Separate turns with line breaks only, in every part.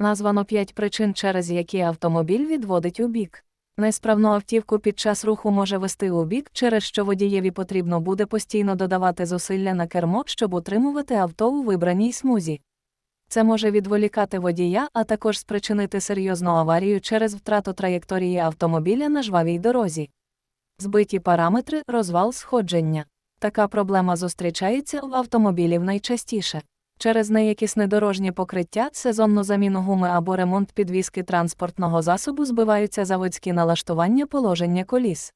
Названо п'ять причин, через які автомобіль відводить у бік. Несправну автівку під час руху може вести у бік, через що водієві потрібно буде постійно додавати зусилля на кермо, щоб утримувати авто у вибраній смузі. Це може відволікати водія, а також спричинити серйозну аварію через втрату траєкторії автомобіля на жвавій дорозі. Збиті параметри, розвал сходження. Така проблема зустрічається в автомобілів найчастіше. Через неякісне дорожнє покриття, сезонну заміну гуми або ремонт підвіски транспортного засобу збиваються заводські налаштування положення коліс.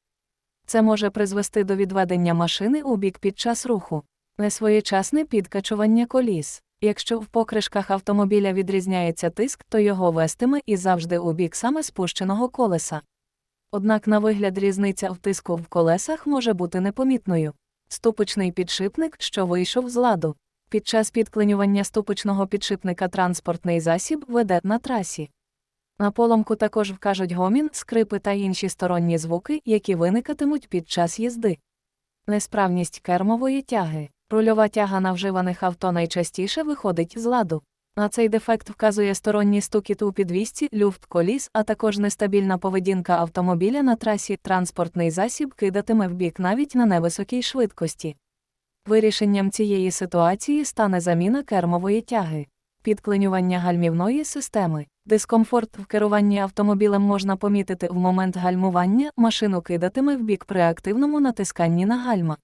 Це може призвести до відведення машини у бік під час руху, несвоєчасне підкачування коліс. Якщо в покришках автомобіля відрізняється тиск, то його вестиме і завжди у бік саме спущеного колеса. Однак на вигляд різниця в тиску в колесах може бути непомітною. Ступочний підшипник, що вийшов з ладу. Під час підклинювання ступочного підшипника транспортний засіб веде на трасі. На поломку також вкажуть гомін, скрипи та інші сторонні звуки, які виникатимуть під час їзди. Несправність кермової тяги. Рульова тяга на вживаних авто найчастіше виходить з ладу. На цей дефект вказує сторонній стукіт у підвісці, люфт коліс, а також нестабільна поведінка автомобіля на трасі, транспортний засіб кидатиме в бік навіть на невисокій швидкості. Вирішенням цієї ситуації стане заміна кермової тяги, підклинювання гальмівної системи. Дискомфорт в керуванні автомобілем можна помітити в момент гальмування, машину кидатиме в бік при активному натисканні на гальма.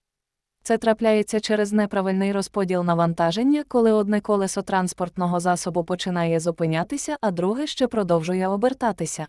Це трапляється через неправильний розподіл навантаження, коли одне колесо транспортного засобу починає зупинятися, а друге ще продовжує обертатися.